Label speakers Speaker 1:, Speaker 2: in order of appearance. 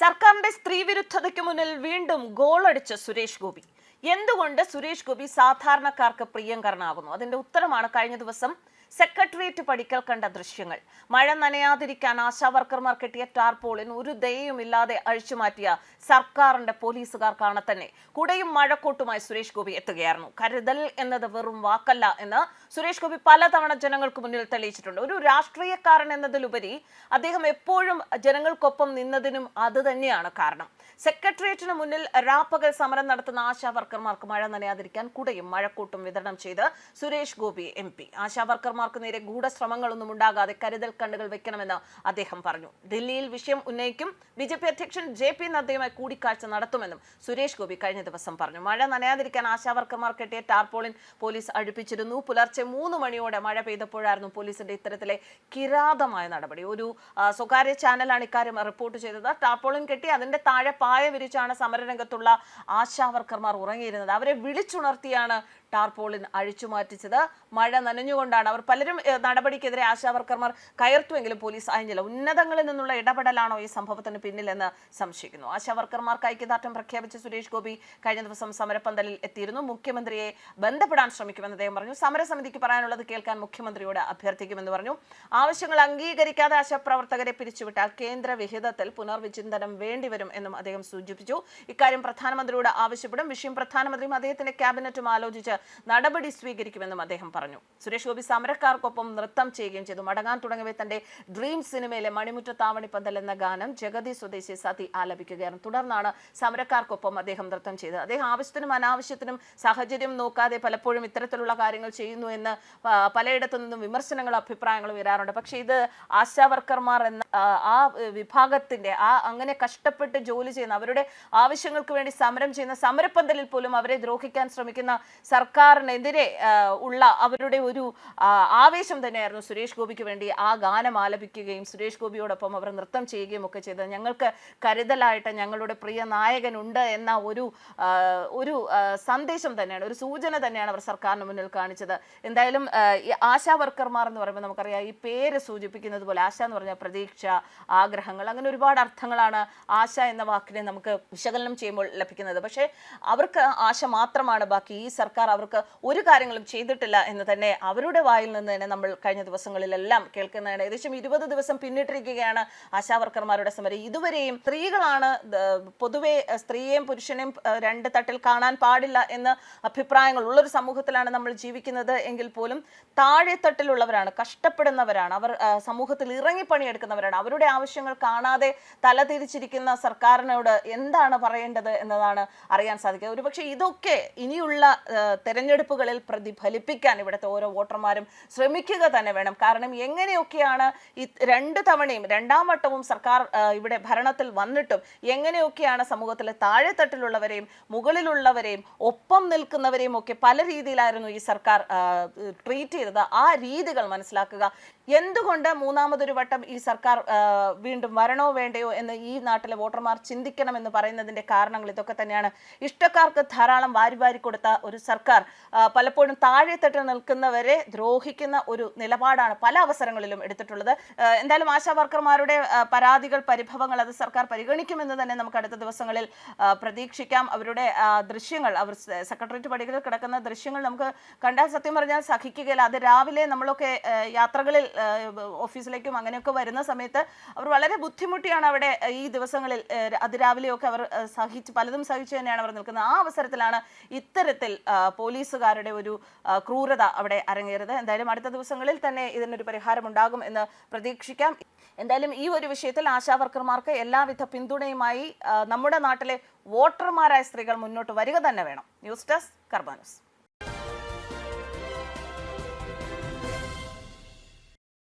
Speaker 1: സർക്കാരിന്റെ സ്ത്രീവിരുദ്ധതയ്ക്ക് മുന്നിൽ വീണ്ടും ഗോളടിച്ച സുരേഷ് ഗോപി. എന്തുകൊണ്ട് സുരേഷ് ഗോപി സാധാരണക്കാർക്ക് പ്രിയങ്കരനാകുന്നു അതിന്റെ ഉത്തരമാണ് കഴിഞ്ഞ ദിവസം സെക്രട്ടേറിയറ്റ് പടിക്കൽ കണ്ട ദൃശ്യങ്ങൾ. മഴ നനയാതിരിക്കാൻ ആശാവർക്കർമാർ കെട്ടിയ ടാർപോളിൻ ഒരു ദയയുമില്ലാതെ അഴിച്ചുമാറ്റിയ സർക്കാരിന്റെ പോലീസുകാർക്കാണ് തന്നെ. കുടയും മഴക്കോട്ടുമായി സുരേഷ് ഗോപി എത്തുകയായിരുന്നു. കരുതൽ എന്നത് വെറും വാക്കല്ല എന്ന് സുരേഷ് ഗോപി പലതവണ ജനങ്ങൾക്ക് മുന്നിൽ തെളിയിച്ചിട്ടുണ്ട്. ഒരു രാഷ്ട്രീയക്കാരൻ എന്നതിലുപരി അദ്ദേഹം എപ്പോഴും ജനങ്ങൾക്കൊപ്പം നിന്നതിനും അത് തന്നെയാണ് കാരണം. സെക്രട്ടേറിയറ്റിന് മുന്നിൽ രാപ്പകൽ സമരം നടത്തുന്ന ആശാ വർക്കർമാർക്ക് മഴ നനയാതിരിക്കാൻ കുടയും മഴക്കൂട്ടും വിതരണം ചെയ്ത് സുരേഷ് ഗോപി എം പി. ആശാവർക്കർമാർക്ക് നേരെ ഗൂഢശ്രമങ്ങളൊന്നും ഉണ്ടാകാതെ കരുതൽ കണ്ണുകൾ വെക്കണമെന്ന് അദ്ദേഹം പറഞ്ഞു. ദില്ലിയിൽ വിഷയം ഉന്നയിക്കും ബി ജെ പി അധ്യക്ഷൻ ജെ പി നദ്ദയുമായി കൂടിക്കാഴ്ച നടത്തുമെന്നും സുരേഷ് ഗോപി കഴിഞ്ഞ ദിവസം പറഞ്ഞു. മഴ നനയാതിരിക്കാൻ ആശാവർക്കർമാർ കെട്ടിയ ടാർപോളിൻ പോലീസ് അടുപ്പിച്ചിരുന്നു. പുലർച്ചെ മൂന്ന് മണിയോടെ മഴ പെയ്തപ്പോഴായിരുന്നു പോലീസിന്റെ ഇത്തരത്തിലെ കിരാതമായ നടപടി. ഒരു സ്വകാര്യ ചാനലാണ് ഇക്കാര്യം റിപ്പോർട്ട് ചെയ്തത്. ടാർപോളിൻ കെട്ടി അതിന്റെ താഴെ പായ വിരിച്ചാണ് സമരരംഗത്തുള്ള ആശാ വർക്കർമാർ ഉറങ്ങിയിരുന്നത് അവരെ വിളിച്ചുണർത്തിയാണ് ടാർപോളിൻ അഴിച്ചുമാറ്റിച്ചത്. മഴ നനഞ്ഞുകൊണ്ടാണ് അവർ പലരും നടപടിക്കെതിരെ ആശാവർക്കർമാർ കയർത്തുവെങ്കിലും പോലീസ് അയഞ്ഞില്ല. ഉന്നതങ്ങളിൽ നിന്നുള്ള ഇടപെടലാണോ ഈ സംഭവത്തിന് പിന്നിലെന്ന് സംശയിക്കുന്നു. ആശാവർക്കർമാർക്ക് ഐക്യദാർഢ്യം പ്രഖ്യാപിച്ച സുരേഷ് ഗോപി കഴിഞ്ഞ ദിവസം സമരപ്പന്തലിൽ എത്തിയിരുന്നു. മുഖ്യമന്ത്രിയെ ബന്ധപ്പെടാൻ ശ്രമിക്കുമെന്ന് അദ്ദേഹം പറഞ്ഞു. സമരസമിതിക്ക് പറയാനുള്ളത് കേൾക്കാൻ മുഖ്യമന്ത്രിയോട് അഭ്യർത്ഥിക്കുമെന്ന് പറഞ്ഞു. ആവശ്യങ്ങൾ അംഗീകരിക്കാതെ ആശാപ്രവർത്തകരെ പിരിച്ചുവിട്ടാൽ കേന്ദ്ര വിഹിതത്തിൽ പുനർവിചിന്തനം വേണ്ടിവരും എന്നും അദ്ദേഹം സൂചിപ്പിച്ചു. ഇക്കാര്യം പ്രധാനമന്ത്രിയോട് ആവശ്യപ്പെടും. വിഷയം പ്രധാനമന്ത്രിയും അദ്ദേഹത്തിന്റെ ക്യാബിനറ്റും ആലോചിച്ച് നടപടി സ്വീകരിക്കുമെന്നും അദ്ദേഹം പറഞ്ഞു. സുരേഷ് ഗോപി സമരക്കാർക്കൊപ്പം നൃത്തം ചെയ്യുകയും ചെയ്തു. മടങ്ങാൻ തുടങ്ങിയവ തന്റെ ഡ്രീം സിനിമയിലെ മണിമുറ്റത്താവണി പന്തൽ എന്ന ഗാനം ജഗതി സ്വദേശി സതി ആലപിക്കുകയായിരുന്നു. തുടർന്നാണ് സമരക്കാർക്കൊപ്പം അദ്ദേഹം നൃത്തം ചെയ്തത്. അദ്ദേഹം ആവശ്യത്തിനും അനാവശ്യത്തിനും സാഹചര്യം നോക്കാതെ പലപ്പോഴും ഇത്തരത്തിലുള്ള കാര്യങ്ങൾ ചെയ്യുന്നു എന്ന് പലയിടത്തു നിന്നും വിമർശനങ്ങളും അഭിപ്രായങ്ങളും വരാറുണ്ട് പക്ഷേ ഇത് ആശാവർക്കർമാർ എന്ന ആ വിഭാഗത്തിന്റെ ആ അങ്ങനെ കഷ്ടപ്പെട്ട് ജോലി ചെയ്യുന്ന അവരുടെ ആവശ്യങ്ങൾക്ക് വേണ്ടി സമരം ചെയ്യുന്ന സമരപ്പന്തലിൽ പോലും അവരെ ദ്രോഹിക്കാൻ ശ്രമിക്കുന്ന സർക്കാരിനെതിരെ ഉള്ള അവരുടെ ഒരു ആവേശം തന്നെയായിരുന്നു സുരേഷ് ഗോപിക്ക് വേണ്ടി ആ ഗാനം ആലപിക്കുകയും സുരേഷ് ഗോപിയോടൊപ്പം അവർ നൃത്തം ചെയ്യുകയും ഒക്കെ ചെയ്തത്. ഞങ്ങൾക്ക് കരുതലായിട്ട് ഞങ്ങളുടെ പ്രിയ നായകനുണ്ട് എന്ന ഒരു ഒരു സന്ദേശം തന്നെയാണ് ഒരു സൂചന തന്നെയാണ് അവർ സർക്കാരിന് മുന്നിൽ കാണിച്ചത്. എന്തായാലും ആശാ വർക്കർമാർ എന്ന് പറയുമ്പോൾ നമുക്കറിയാം ഈ പേര് സൂചിപ്പിക്കുന്നത് പോലെ ആശ എന്ന് പറഞ്ഞാൽ പ്രതീക്ഷ ആഗ്രഹങ്ങൾ അങ്ങനെ ഒരുപാട് അർത്ഥങ്ങളാണ് ആശ എന്ന വാക്കിനെ നമുക്ക് വിശകലനം ചെയ്യുമ്പോൾ ലഭിക്കുന്നത്. പക്ഷേ അവർക്ക് ആശ മാത്രമാണ്. ബാക്കി ഈ സർക്കാർ അവർക്ക് ഒരു കാര്യങ്ങളും ചെയ്തിട്ടില്ല എന്ന് തന്നെ അവരുടെ വായിൽ നിന്ന് തന്നെ നമ്മൾ കഴിഞ്ഞ ദിവസങ്ങളിലെല്ലാം കേൾക്കുന്നതാണ്. ഏകദേശം ഇരുപത് ദിവസം പിന്നിട്ടിരിക്കുകയാണ് ആശാവർക്കർമാരുടെ സമരം. ഇതുവരെയും സ്ത്രീകളാണ് പൊതുവെ സ്ത്രീയെയും പുരുഷനെയും രണ്ട് തട്ടിൽ കാണാൻ പാടില്ല എന്ന് അഭിപ്രായങ്ങൾ ഉള്ളൊരു സമൂഹത്തിലാണ് നമ്മൾ ജീവിക്കുന്നത്. എങ്കിൽ പോലും താഴെത്തട്ടിലുള്ളവരാണ് കഷ്ടപ്പെടുന്നവരാണ്. അവർ സമൂഹത്തിൽ ഇറങ്ങി പണിയെടുക്കുന്നവരാണ്. അവരുടെ ആവശ്യങ്ങൾ കാണാതെ തലതിരിച്ചിരിക്കുന്ന സർക്കാരിനോട് എന്താണ് പറയേണ്ടത് എന്നതാണ് അറിയാൻ സാധിക്കുക. ഒരുപക്ഷെ ഇതൊക്കെ ഇനിയുള്ള തെരഞ്ഞെടുപ്പുകളിൽ പ്രതിഫലിപ്പിക്കാൻ ഇവിടുത്തെ ഓരോ വോട്ടർമാരും ശ്രമിക്കുക തന്നെ വേണം. കാരണം എങ്ങനെയൊക്കെയാണ് ഈ രണ്ട് തവണയും രണ്ടാം വട്ടവും സർക്കാർ ഇവിടെ ഭരണത്തിൽ വന്നിട്ടും എങ്ങനെയൊക്കെയാണ് സമൂഹത്തിലെ താഴെത്തട്ടിലുള്ളവരെയും മുകളിലുള്ളവരെയും ഒപ്പം നിൽക്കുന്നവരെയും ഒക്കെ പല രീതിയിലായിരുന്നു ഈ സർക്കാർ ട്രീറ്റ് ചെയ്തത്. ആ രീതികൾ മനസ്സിലാക്കുക. എന്തുകൊണ്ട് മൂന്നാമതൊരു വട്ടം ഈ സർക്കാർ വീണ്ടും വരണോ വേണ്ടയോ എന്ന് ഈ നാട്ടിലെ വോട്ടർമാർ ചിന്തിക്കണം എന്ന് പറയുന്നതിന്റെ കാരണങ്ങൾ ഇതൊക്കെ തന്നെയാണ്. ഇഷ്ടക്കാർക്ക് ധാരാളം വാരി വാരി കൊടുത്ത ഒരു സർക്കാർ പലപ്പോഴും താഴെത്തട്ട് നിൽക്കുന്നവരെ ദ്രോഹിക്കുന്ന ഒരു നിലപാടാണ് പല അവസരങ്ങളിലും എടുത്തിട്ടുള്ളത്. എന്തായാലും ആശാ വർക്കർമാരുടെ പരാതികൾ പരിഭവങ്ങൾ അത് സർക്കാർ പരിഗണിക്കുമെന്ന് തന്നെ നമുക്ക് അടുത്ത ദിവസങ്ങളിൽ പ്രതീക്ഷിക്കാം. അവരുടെ ദൃശ്യങ്ങൾ അവർ സെക്രട്ടേറിയറ്റ് പടികളിൽ കിടക്കുന്ന ദൃശ്യങ്ങൾ നമുക്ക് കണ്ടാൽ സത്യം പറഞ്ഞാൽ സഹിക്കുകയില്ല. അത് രാവിലെ നമ്മളൊക്കെ യാത്രകളിൽ ഓഫീസിലേക്കും അങ്ങനെയൊക്കെ വരുന്ന സമയത്ത് അവർ വളരെ ബുദ്ധിമുട്ടിയാണ് അവിടെ ഈ ദിവസങ്ങളിൽ അതിരാവിലെയൊക്കെ അവർ സഹിച്ച് പലതും സഹിച്ചു തന്നെയാണ് അവർ നിൽക്കുന്നത്. ആ അവസരത്തിലാണ് ഇത്തരത്തിൽ പോലീസുകാരുടെ ഒരു ക്രൂരത അവിടെ അരങ്ങേറുന്നത്. എന്തായാലും അടുത്ത ദിവസങ്ങളിൽ തന്നെ ഇതിനൊരു പരിഹാരം ഉണ്ടാകും എന്ന് പ്രതീക്ഷിക്കാം. എന്തായാലും ഈ ഒരു വിഷയത്തിൽ ആശാവർക്കർമാർക്ക് എല്ലാവിധ പിന്തുണയുമായി നമ്മുടെ നാട്ടിലെ വോട്ടർമാരായ സ്ത്രീകൾ മുന്നോട്ട് വരിക തന്നെ വേണം. News desk കർബാനൂസ്